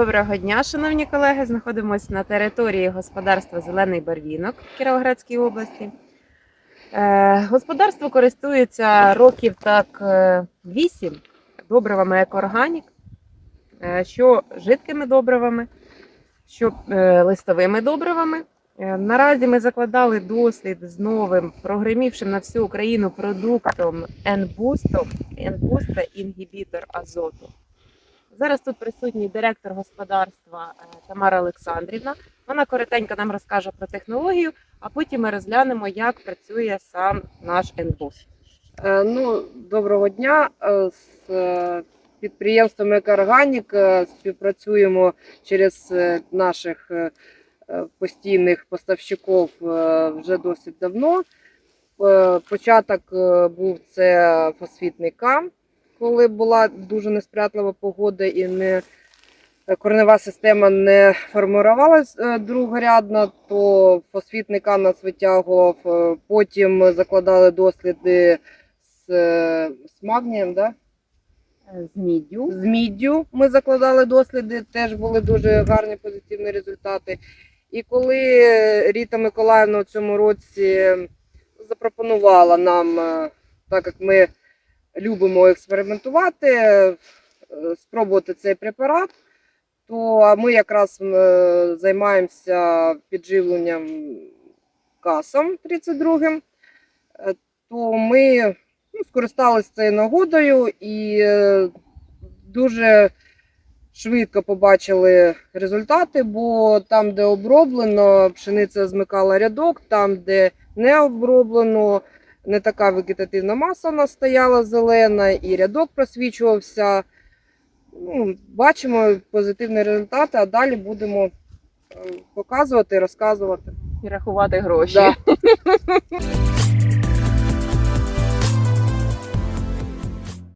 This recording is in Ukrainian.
Доброго дня, шановні колеги. Знаходимося на території господарства Зелений Барвінок в Кіровоградській області. Е, Господарство користується років так е, 8 добривами екоорганік, е, що жидкими добривами, що е, листовими добривами. Е, Наразі ми закладали дослід з новим прогремівшим на всю Україну продуктом. N-Boost – це інгібітор азоту. Зараз тут присутній директор господарства е, Тамара Олександрівна. Вона коротенько нам розкаже про технологію, а потім ми розглянемо, як працює сам наш енбус. Ну, доброго дня. Е, З е, підприємством «Екоорганік» е, співпрацюємо через наших постійних поставщиків вже досить давно. Початок був це фосфітний кам, коли була дуже несприятлива погода і не е, коренева система не формувалася другорядно, то фосфітний кам нас витягував. Е, Потім закладали досліди з, е, з магнієм, да? Е, З міддю. з міддю ми закладали досліди, теж були дуже гарні позитивні результати. І коли Ріта Миколаївна у цьому році запропонувала нам, е, так як ми любимо експериментувати, е, спробувати цей препарат, то ми якраз е, займаємося підживленням касом 32-м, Е, то ми ну, скористалися цією нагодою і дуже швидко побачили результати, бо там, де оброблено, пшениця змикала рядок, там, де не оброблено, не така вегетативна маса у нас стояла зелена, і рядок просвічувався. Ну, бачимо позитивні результати, а далі будемо е, показувати, розказувати. І рахувати гроші. Да.